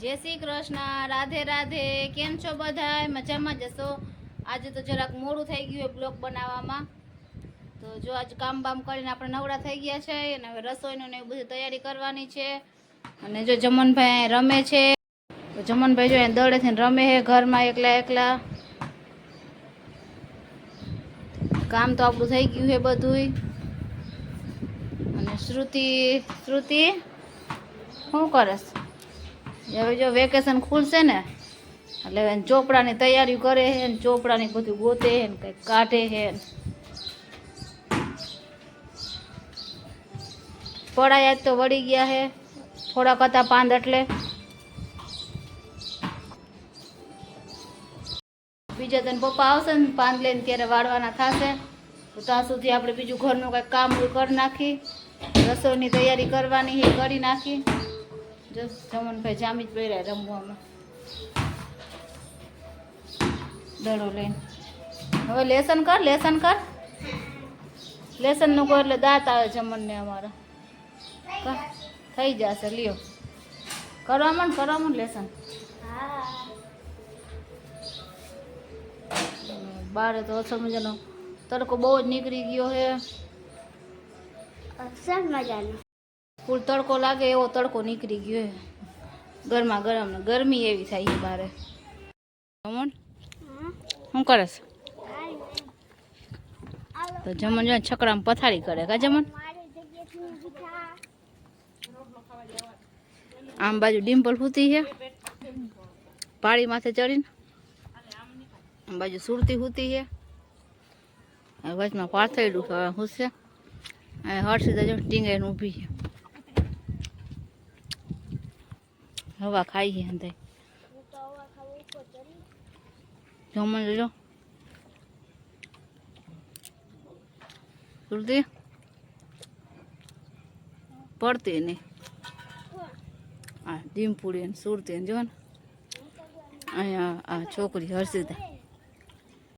જય શ્રી કૃષ્ણ, રાધે રાધે, કેમ છો બધાય? મજામાં જશો? આજે તો જરાક મોડું થઈ ગયું એ બ્લોગ બનાવવામાં. તો જો આજ કામ બામ કરીને આપણે નવરા થઈ ગયા છે અને હવે રસોઈનું ને એવું બધી તૈયારી કરવાની છે. અને જો જમનભાઈ રમે છે. તો જમનભાઈ જો અહીં દડેથી રમે છે ઘરમાં એકલા એકલા. કામ તો આપણું થઈ ગયું છે બધુંય. અને શ્રુતિ શ્રુતિ, શું કરસ? હવે જો વેકેશન ખુલશે ને એટલે એને ચોપડાની તૈયારી કરે છે ને ચોપડાની બધું ગોતે છે ને કંઈક કાઢે છે ને પડાયા જ તો વળી ગયા છે થોડાક હતા પાંદ એટલે બીજા તને પપ્પા આવશે ને પાંદ લઈને ત્યારે વાળવાના થશે તો ત્યાં સુધી આપણે બીજું ઘરનું કંઈક કામ કરી નાખી રસોઈની તૈયારી કરવાની એ કરી નાખી જો જમનભાઈ જામી જ પહેર્યા રમવામાં દડો લઈને હવે લેસન કર લેસન કર લેસનનું કર એટલે દાંત આવે જમણને અમારા ક- થઈ જશે લ્યો કરવા માંડ કરવા માંડ લેસન બારે તો અસર મજાનો તડકો બહુ જ નીકળી ગયો છે અસર મજાનો ફૂલ તડકો લાગે એવો તડકો નીકળી ગયો છે ગરમા ગરમ ને ગરમી એવી થાય છે બારે. જમણ શું કરસ તો જમણ જો છકડામાં પથારી કરે કા જમણ? આમ બાજુ ડિમ્પલ ફૂતી છે પાળી માથે ચડીને. આમ બાજુ સુરતી ફૂતી છે વચમાં છે હવે હુંશે અને હર્ષિતા જો ટીંગાઈને ઊભી છે. હવા ખાઈ છે અંદર. જમણ લેજો સુરતી? પડતી નહીં આ ડીમપુડી ને સુરતી ને જો ને. અહીંયા આ છોકરી હર્ષિતા.